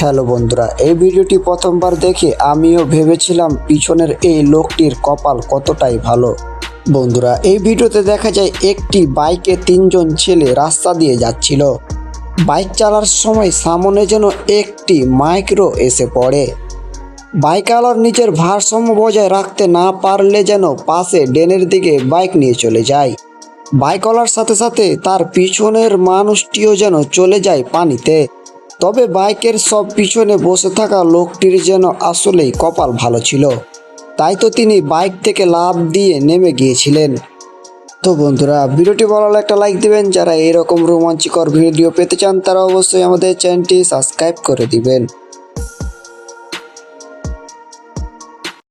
Hello বন্ধুরা, এই ভিডিওটি প্রথমবার দেখে আমিও ভেবেছিলাম পিছনের এই লোকটির কপাল কতটাই ভালো। বন্ধুরা, এই ভিডিওতে দেখা যায় একটি বাইকে তিনজন ছেলে রাস্তা দিয়ে যাচ্ছিল। বাইক চালার সময় সামনে যেন একটি মাইক্রো এসে পড়ে। বাইকওয়ালার নিজের ভারসাম্য বজায় রাখতে না পারলে যেন পাশে ডেনের দিকে বাইক নিয়ে চলে যায়। বাইকওয়ালার সাথে সাথে তার পিছনের মানুষটিও যেন চলে যায় পানিতে। তবে বাইকের সব পিছনে বসে থাকা লোকটির যেন আসলেই কপাল ভালো ছিল। তাই তো তিনি বাইক থেকে লাভ দিয়ে নেমে গিয়েছিলেন। তো বন্ধুরা, ভিডিওটি ভালো লাগলে একটা লাইক দিবেন। যারা এরকম রোমাঞ্চকর ভিডিও পেতে চান, তারা অবশ্যই আমাদের চ্যানেলটি সাবস্ক্রাইব করে দিবেন।